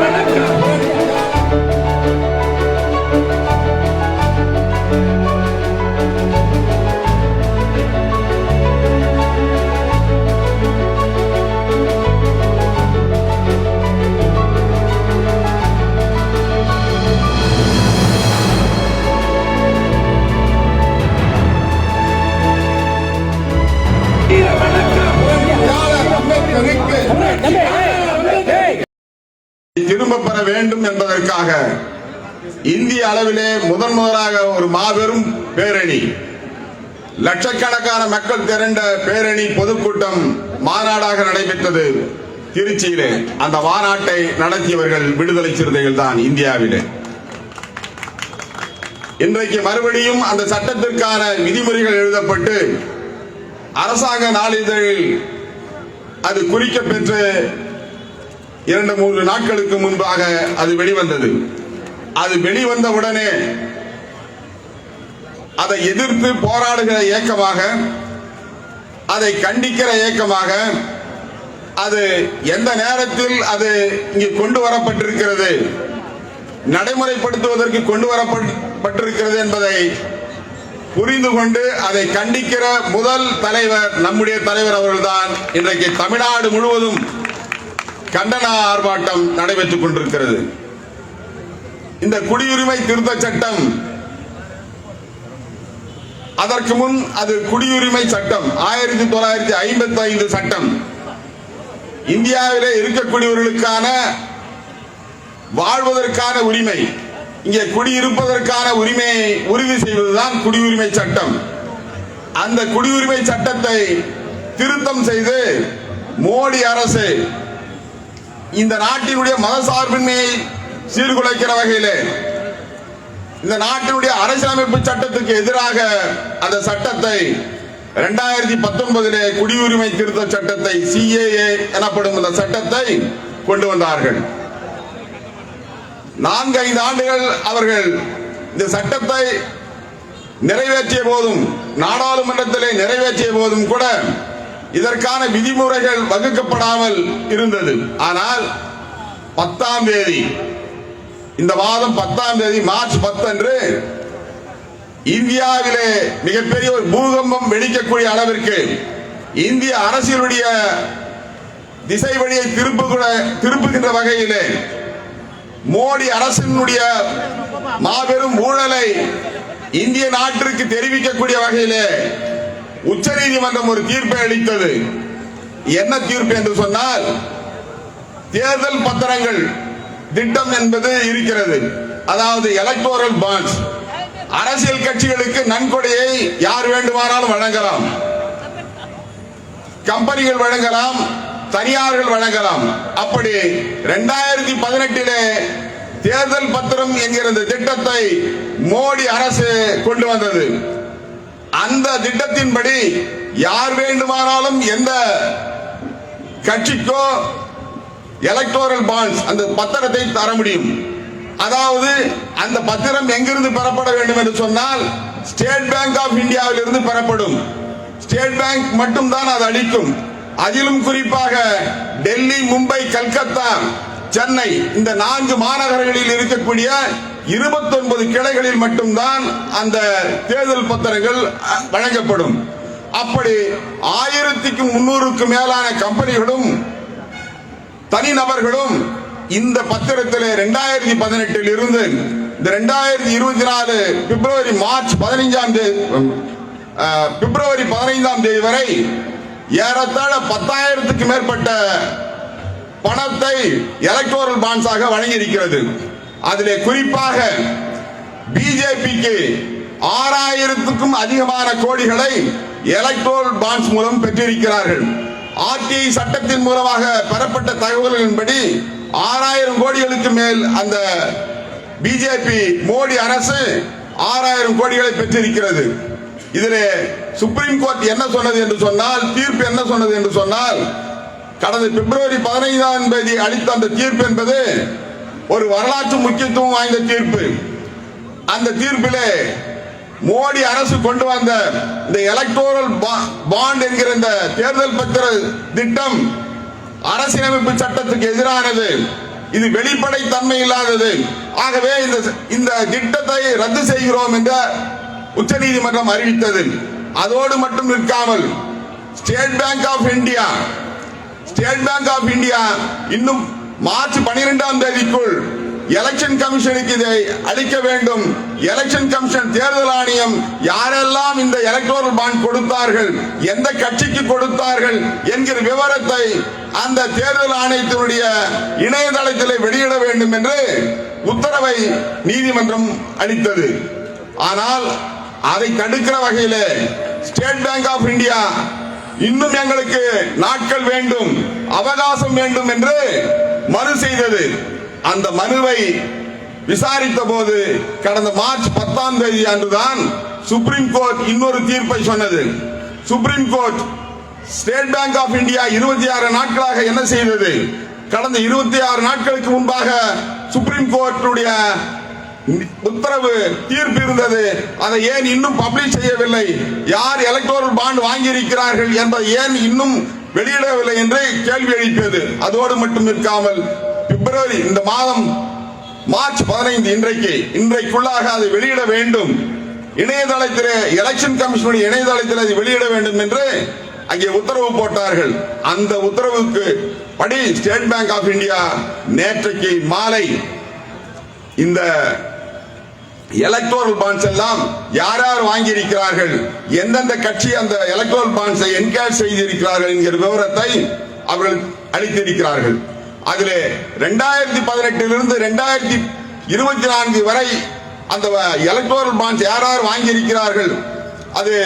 வணக்கம். திரும்ப பெற வேண்டும் என்பதற்காக இந்திய அளவிலே முதன் முதலாக ஒரு மாபெரும் பேரணி. லட்சக்கணக்கான மக்கள் திரண்ட பேரணி பொதுக்கூட்டம் மாநாடாக நடைபெற்றது திருச்சியிலே. அந்த மாநாட்டை நடத்தியவர்கள் விடுதலை சிறுத்தைகள் தான் இந்தியாவிலே. இன்றைக்கு மறுபடியும் அந்த சட்டத்திற்கான விதிமுறைகள் எழுதப்பட்டு அரசாங்க நாளிதழில் அது குறிக்கப்பெற்று இரண்டு மூன்று நாட்களுக்கு முன்பாக அது வெளிவந்தது. அது வெளிவந்த உடனே அதை எதிர்த்து போராடுகிற இயக்கமாக அதை கண்டிக்கிற இயக்கமாக அது எந்த நேரத்தில் அது இங்கு கொண்டு வரப்பட்டிருக்கிறது நடைமுறைப்படுத்துவதற்கு கொண்டு வரப்பட்டிருக்கிறது என்பதை புரிந்து கொண்டு அதை கண்டிக்கிற முதல் தலைவர் நம்முடைய தலைவர் அவர்கள்தான் இன்றைக்கு தமிழ்நாடு முழுவதும் கண்டன ஆர்ப்பாட்டம் நடைபெற்றுக் கொண்டிருக்கிறது. இந்த குடியுரிமை திருத்த சட்டம் அதற்கு முன் அது குடியுரிமை சட்டம் ஆயிரத்தி தொள்ளாயிரத்தி ஐம்பத்தி ஐந்து சட்டம். இந்தியாவிலே இருக்கக்கூடியவர்களுக்கான வாழ்வதற்கான உரிமை இங்கே குடியிருப்பதற்கான உரிமையை உறுதி செய்வதுதான் குடியுரிமை சட்டம். அந்த குடியுரிமை சட்டத்தை திருத்தம் செய்து மோடி அரசு இந்த நாட்டினுடைய மதசார்பின்மையை சீர்குலைக்கிற வகையிலே இந்த நாட்டினுடைய அரசியலமைப்பு சட்டத்துக்கு எதிராக அந்த சட்டத்தை இரண்டாயிரத்தி பத்தொன்பதிலே குடியுரிமை திருத்த சட்டத்தை சிஏஏ எனப்படும் இந்த சட்டத்தை கொண்டு வந்தார்கள். நான்கு ஐந்து ஆண்டுகள் அவர்கள் இந்த சட்டத்தை நிறைவேற்றிய போதும் நாடாளுமன்றத்திலே நிறைவேற்றிய போதும் கூட இதற்கான விதிமுறைகள் வகுக்கப்படாமல் இருந்தது. ஆனால் பத்தாம் தேதி இந்த மாதம் பத்தாம் தேதி மார்ச் பத்து அன்று இந்தியாவிலே மிகப்பெரிய ஒரு பூகம்பம் வெடிக்கக்கூடிய அளவிற்கு இந்திய அரசியலுடைய திசை வழியை திருப்புகிற திருப்புகின்ற வகையிலே மோடி அரசினுடைய மாபெரும் ஊழலை இந்திய நாட்டிற்கு தெரிவிக்கக்கூடிய வகையிலே உச்ச நீதிமன்றம் ஒரு தீர்ப்பை அளித்தது. என்ன தீர்ப்பு என்று சொன்னால் தேர்தல் பத்திரங்கள் திட்டம் என்பது இருக்கிறது. அதாவது எலக்டோரல் பாண்ட்ஸ் அரசியல் கட்சிகளுக்கு நன்கொடையை யார் வேண்டுமானாலும் வழங்கலாம். கம்பெனிகள் வழங்கலாம் தனியார்கள் வழங்கலாம். அப்படி இரண்டாயிரத்தி பதினெட்டிலே தேர்தல் பத்திரம் என்கிற திட்டத்தை மோடி அரசு கொண்டு வந்தது. அந்த திட்டத்தின்படி யார் வேண்டுமானாலும் எந்த கட்சிக்கோ எலக்டோரல் பாண்ட்ஸ் அந்த பத்திரத்தை தர முடியும். அதாவது அந்த பத்திரம் எங்கிருந்து பெறப்பட வேண்டும் என்று சொன்னால் ஸ்டேட் பேங்க் ஆஃப் இந்தியாவில் இருந்து பெறப்படும். ஸ்டேட் பேங்க் மட்டும்தான் அது அளிக்கும். அதிலும் குறிப்பாக டெல்லி மும்பை கல்கத்தா சென்னை இந்த நான்கு மாநகரங்களில் இருக்கக்கூடிய 29 கிளைகளில் மட்டும்தான் அந்த தேர்தல் பத்திரங்கள் வழங்கப்படும். அப்படி ஆயிரத்திற்கும் முன்னூறுக்கும் மேலான கம்பெனிகளும் தனிநபர்களும் இந்த பத்திரத்தில் இரண்டாயிரத்தி பதினெட்டில் இருந்து இந்த இரண்டாயிரத்தி இருபத்தி நாலு பிப்ரவரி மார்ச் பதினைஞ்சாம் தேதி பிப்ரவரி பதினைந்தாம் தேதி வரை ஏறத்தாழ பத்தாயிரத்துக்கு மேற்பட்ட பணத்தை எலக்டோரல் பாண்ட்ஸாக வழங்கியிருக்கிறது. அதிலே குறிப்பாக பிஜேபிக்கு ஆறாயிரத்துக்கும் அதிகமான கோடிகளை எலக்ட்ரோல் பாண்ட்ஸ் மூலம் பெற்றிருக்கிறார்கள். ஆர்டிஐ சட்டத்தின் மூலமாக பெறப்பட்ட தகவல்களின்படி ஆறாயிரம் கோடிகளுக்கு மேல் அந்த பிஜேபி மோடி அரசு ஆறாயிரம் கோடிகளை பெற்றிருக்கிறது. இதிலே சுப்ரீம் கோர்ட் என்ன சொன்னது என்று சொன்னால் தீர்ப்பு என்ன சொன்னது என்று சொன்னால் கடந்த பிப்ரவரி பதினைந்தாம் தேதி அளித்த அந்த தீர்ப்பு என்பது ஒரு வரலாற்று முக்கியத்துவம் வாய்ந்த தீர்ப்பு. அந்த தீர்ப்பிலே மோடி அரசு கொண்டு வந்த இந்த எலக்டோரல் பாண்ட் என்கிற இந்த தேர்தல் பத்திர திட்டம் அரசியலமைப்பு சட்டத்துக்கு எதிரானது. இது வெளிப்படை தன்மை இல்லாதது. ஆகவே இந்த இந்த திட்டத்தை ரத்து செய்கிறோம் என்று உச்சநீதிமன்றம் அறிவித்தது. அதோடு மட்டும் நிற்காமல் State Bank of India State Bank of India இன்னும் மார்ச் பனிரெண்டாம் தேதிக்குள் எலெக்ஷன் கமிஷனுக்கு இதை அளிக்க வேண்டும். எலெக்ஷன் கமிஷன் தேர்தல் ஆணையம் யாரெல்லாம் இந்த எலக்டோரல் பாண்ட் கொடுத்தார்கள் எந்த கட்சிக்கு கொடுத்தார்கள் என்கிற விவரத்தை அந்த தேர்தல் ஆணையத்தினுடைய இணையதளத்தில் வெளியிட வேண்டும் என்று உத்தரவை நீதிமன்றம் அளித்தது. ஆனால் அதை தடுக்கிற வகையில் ஸ்டேட் பேங்க் ஆஃப் இந்தியா இன்னும் எங்களுக்கு நாட்கள் வேண்டும் அவகாசம் வேண்டும் என்று மனு செய்தது. அந்த மனுவை விசாரித்த போது கடந்த மார்ச் பத்தாம் தேதி அன்றுதான் சுப்ரீம் கோர்ட் இன்னொரு தீர்ப்பை சொன்னது. Supreme Court State Bank of India இருபத்தி ஆறு நாட்களாக என்ன செய்தது? கடந்த இருபத்தி ஆறு நாட்களுக்கு முன்பாக சுப்ரீம் கோர்ட்டுடைய உத்தரவு தீர்ப்பு இருந்தது. அதை ஏன் இன்னும் பப்ளிஷ் செய்யவில்லை? யார் எலக்டோரல் பாண்ட் வாங்கியிருக்கிறார்கள் என்பதை ஏன் இன்னும் வெளியிடவில்லை என்று கேள்வி எழுப்பியது. அதோடு மட்டும் நிற்காமல் பிப்ரவரி இந்த மாதம் மார்ச் பதினைந்து இன்றைக்கு இன்றைக்குள்ளாக அதை வெளியிட வேண்டும். இணையதளத்திலே எலெக்ஷன் கமிஷனுடைய இணையதளத்தில் அதை வெளியிட வேண்டும் என்று அங்கே உத்தரவு போட்டார்கள். அந்த உத்தரவுக்கு படி ஸ்டேட் பேங்க் ஆஃப் இந்தியா நேற்றைக்கு மாலை இந்த எலக்டோரல் பாண்ட்ஸ் எல்லாம் யார் யார் வாங்கியிருக்கிறார்கள்? எந்தெந்த கட்சி அந்த எலக்டோரல் பாண்ட்ஸை என்கேஷ் செய்திருக்கிறார்கள் என்கிற விவரத்தை அவர்கள் அளித்திருக்கிறார்கள். அதில் ரெண்டாயிரத்தி பதினெட்டிலிருந்து ரெண்டாயிரத்தி இருபத்தி நான்கு வரை அந்த எலக்டோரல் பாண்ட்ஸ் யார் யார் வாங்கியிருக்கிறார்கள்? அது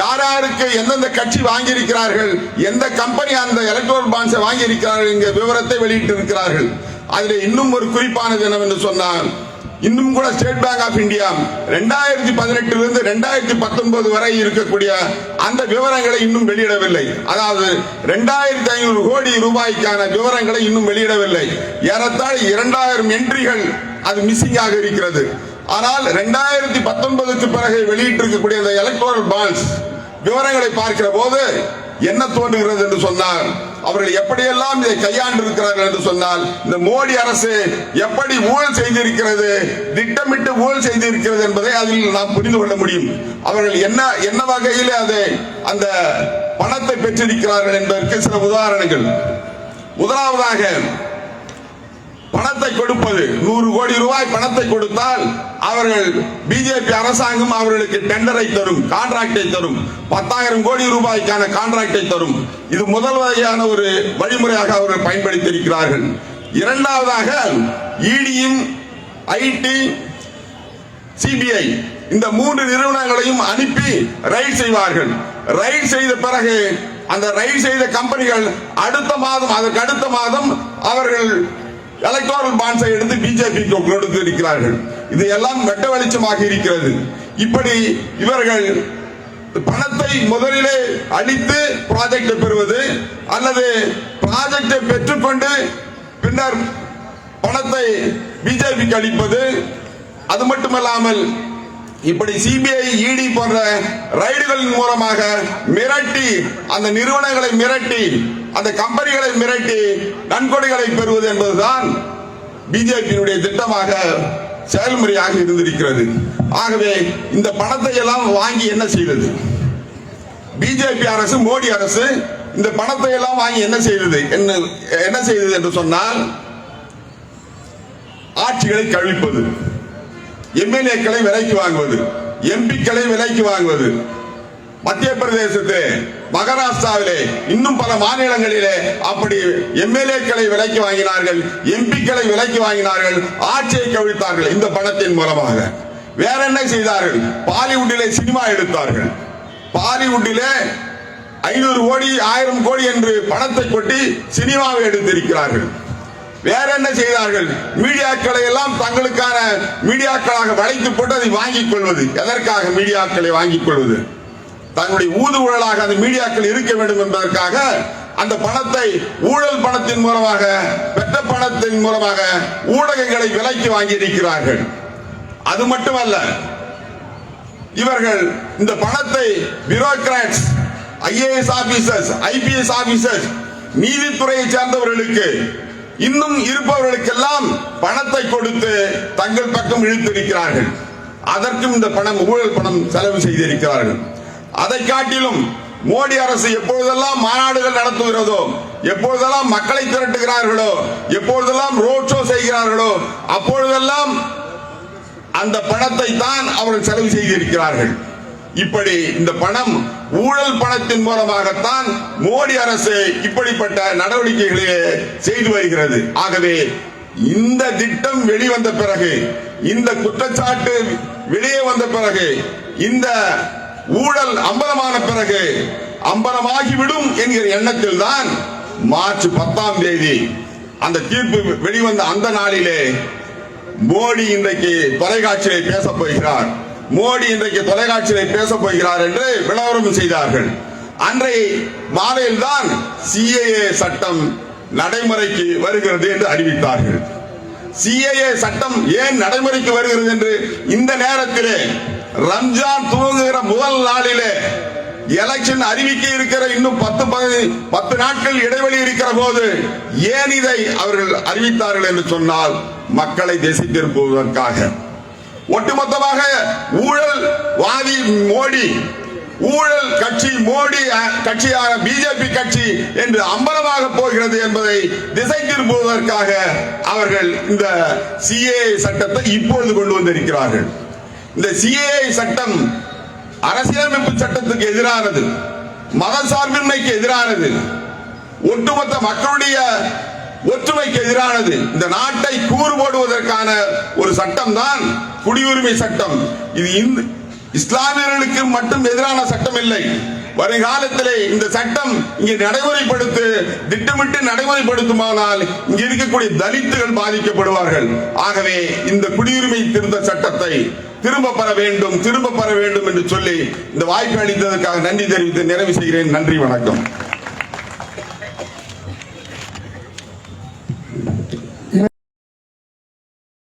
யார் யாருக்கு எந்தெந்த கட்சி வாங்கியிருக்கிறார்கள்? எந்த கம்பெனி அந்த எலக்ட்ரோல் பாண்ட்ஸை வாங்கியிருக்கிறார்கள் என்கிற விவரத்தை வெளியிட்டிருக்கிறார்கள். அதில் இன்னும் ஒரு குறிப்பானது என்னவென்று சொன்னால் இன்னும் கூட ஸ்டேட் பேங்க் ஆஃப் இந்தியா ரெண்டாயிரத்தி பதினெட்டிலிருந்து ரெண்டாயிரத்தி பத்தொன்பது வரை இருக்கக்கூடிய அந்த விவரங்களை இன்னும் வெளியிடவில்லை. அதாவது ரெண்டாயிரத்தி ஐநூறு கோடி ரூபாய்க்கான விவரங்களை இன்னும் வெளியிடவில்லை. ஏறத்தாழ இரண்டாயிரம் என்ட்ரிகள் அது மிஸ்ஸிங் ஆக இருக்கிறது. ஆனால் ரெண்டாயிரத்தி பத்தொன்பதுக்கு பிறகு வெளியிட்டிருக்கக்கூடிய அந்த எலக்ட்ரல் பாண்ட்ஸ் விவரங்களை பார்க்கிற போது என்ன தோன்றுகிறது என்று சொன்னால் அவர்கள் எப்படியெல்லாம் இதை கையாண்டு இருக்கிறார்கள் என்று சொன்னால் இந்த மோடி அரசு எப்படி ஊழல் செய்திருக்கிறது திட்டமிட்டு ஊழல் செய்திருக்கிறது என்பதை அதில் நாம் புரிந்து கொள்ள முடியும். அவர்கள் என்ன என்ன வகையில் அதை அந்த பணத்தை பெற்றிருக்கிறார்கள் என்பதற்கு சில உதாரணங்கள். முதலாவதாக பணத்தை கொடுப்பது. நூறு கோடி ரூபாய் பணத்தை கொடுத்தால் அவர்கள் பிஜேபி அரசாங்கம் அவர்களுக்கு டெண்டரை தரும் கான்ட்ராக்டை தரும். பத்தாயிரம் கோடி ரூபாய்க்கான கான்ட்ராக்டை தரும். இது முதல் வகையான ஒரு வழிமுறையாக அவர்கள் பயன்படுத்தி இருக்கிறார்கள் இரண்டாவதாக இடியும் ஐடி சிபிஐ இந்த மூன்று நிறுவனங்களையும் அனுப்பி ரைட் செய்வார்கள். ரைட் செய்த பிறகு அந்த ரைட் செய்த கம்பெனிகள் அடுத்த மாதம் அதற்கு அடுத்த மாதம் அவர்கள் எலக்ட்ரானல் பாண்ட்ஸை எடுத்து பிஜேபிக்கு கொடுத்து இருக்கிறார்கள் இது எல்லாம் வெட்ட வெளிச்சமாக இருக்கிறது. இப்படி இவர்கள் பணத்தை முதலிலே அளித்து ப்ராஜெக்டை பெறுவது அல்லது ப்ராஜெக்டை பெற்றுக்கொண்டு பின்னர் பணத்தை பிஜேபிக்கு அளிப்பது அது மட்டுமல்லாமல் இப்படி சிபிஐ இடி போன்ற ரைடுகளின் மூலமாக மிரட்டி அந்த நிறுவனங்களை மிரட்டி அந்த கம்பெனிகளை மிரட்டி நன்கொடைகளை பெறுவது என்பதுதான் பிஜேபியினுடைய திட்டமாக செயல்முறையாக இருந்திருக்கிறது. ஆகவே இந்த பணத்தை எல்லாம் வாங்கி என்ன செய்தது? பிஜேபி அரசு மோடி அரசு இந்த பணத்தை எல்லாம் வாங்கி என்ன செய்தது என்ன என்ன செய்தது என்று சொன்னால் ஆட்சிகளை கழிப்பது எம்எல்ஏக்களை விலைக்கு வாங்குவது எம்பிக்களை விலைக்கு வாங்குவது மத்திய பிரதேசத்திலே மகாராஷ்டிராவிலே இன்னும் பல மாநிலங்களிலே அப்படி எம்எல்ஏக்களை விலைக்கு வாங்கினார்கள் எம்பிக்களை விலைக்கு வாங்கினார்கள் ஆட்சியை கவிழ்த்தார்கள் இந்த பணத்தின் மூலமாக. வேற என்ன செய்தார்கள்? பாலிவுட்டிலே சினிமா எடுத்தார்கள். பாலிவுட்டிலே ஐநூறு கோடி ஆயிரம் கோடி என்று பணத்தை கொட்டி சினிமாவை எடுத்திருக்கிறார்கள். வேற என்ன செய்தார்கள்? மீடியாக்களை எல்லாம் தங்களுக்கான மீடியாக்களாக வளைத்து போட்டு அதை வாங்கிக் கொள்வது. எதற்காக மீடியாக்களை வாங்கிக் கொள்வது? தங்களுடைய ஊதுகுழலாக அந்த மீடியாக்கள் இருக்க வேண்டும் என்பதற்காக அந்த பணத்தை ஊழல் பணத்தின் மூலமாக பெற்ற பணத்தின் மூலமாக ஊடகங்களை விலைக்கு வாங்கி இருக்கிறார்கள் அது மட்டுமல்ல இவர்கள் இந்த பணத்தை bureaucrats IAS officers IPS officers நீதித்துறையை சேர்ந்தவர்களுக்கு இன்னும் இருப்பவர்களுக்கெல்லாம் பணத்தை கொடுத்து தங்கள் பக்கம் இழுத்திருக்கிறார்கள். அதற்கும் இந்த பணம் ஊழல் பணம் செலவு செய்திருக்கிறார்கள். அதை காட்டிலும் மோடி அரசு எப்பொழுதெல்லாம் மாநாடுகள் நடத்துகிறதோ எப்பொழுதெல்லாம் மக்களை திரட்டுகிறார்களோ எப்பொழுதெல்லாம் ரோட் ஷோ செய்கிறார்களோ அப்பொழுதெல்லாம் அந்த பணத்தை தான் அவர்கள் செலவு செய்திருக்கிறார்கள். இப்படி இந்த பணம் ஊழல் பணத்தின் மூலமாகத்தான் மோடி அரசு இப்படிப்பட்ட நடவடிக்கைகளை செய்து வருகிறது. ஆகவே இந்த திட்டம் வெளிவந்த பிறகு இந்த குற்றச்சாட்டு வெளியே வந்த பிறகு இந்த ஊழல் அம்பலமான பிறகு அம்பலமாகிவிடும் என்கிற எண்ணத்தில் தான் மார்ச் பத்தாம் தேதி அந்த தீர்ப்பு வெளிவந்த அந்த நாளிலே மோடி இன்றைக்கு தொலைக்காட்சியிலே பேசப் போகிறார். மோடி இன்றைக்கு தொலைக்காட்சியிலே பேச போகிறார் என்று விளம்பரம் செய்தார்கள். அன்றைய மாலையில் தான் சிஏஏ சட்டம் நடைமுறைக்கு வருகிறது என்று அறிவித்தார்கள். சிஏஏ சட்டம் ஏன் நடைமுறைக்கு வருகிறது என்று இந்த நேரத்திலே ரம்ஜான் துவங்குகிற முதல் நாளிலே எலெக்ஷன் அறிவிக்க இருக்கிற இன்னும் பத்து பதினை- பத்து நாட்கள் இடைவெளி இருக்கிற போது ஏன் இதை அவர்கள் அறிவித்தார்கள் என்று சொன்னால் மக்களை திசை திரும்புவதற்காக ஒட்டுமொத்தமாக ஊழல் வாதி மோடி ஊழல் கட்சி மோடி கட்சியாக பிஜேபி கட்சி என்று அம்பலமாக போகிறது என்பதை திசை திருப்புவதற்காக அவர்கள் இந்த சிஏ சட்டத்தை இப்பொழுது கொண்டு வந்திருக்கிறார்கள். இந்த சிஏ சட்டம் அரசியலமைப்பு சட்டத்துக்கு எதிரானது மத சார்பின்மைக்கு எதிரானது ஒட்டுமொத்த மக்களுடைய ஒற்றுமைக்கு எதிரானது இந்த நாட்டை கூறு போடுவதற்கான ஒரு சட்டம் தான் குடியுரிமை சட்டம். இது இஸ்லாமியர்களுக்கு மட்டும் எதிரான சட்டம் இல்லை வருங்காலத்திலே இந்த சட்டம் இங்கே நடைமுறைப்படுத்து திட்டமிட்டு நடைமுறைப்படுத்துமானால் இங்க இருக்கக்கூடிய தலித்துகள் பாதிக்கப்படுவார்கள். ஆகவே இந்த குடியுரிமை திருத்த சட்டத்தை திரும்ப பெற வேண்டும் திரும்ப பெற வேண்டும் என்று சொல்லி இந்த வாய்ப்பு அளித்ததற்காக நன்றி தெரிவித்து நிறைவு செய்கிறேன். நன்றி வணக்கம்.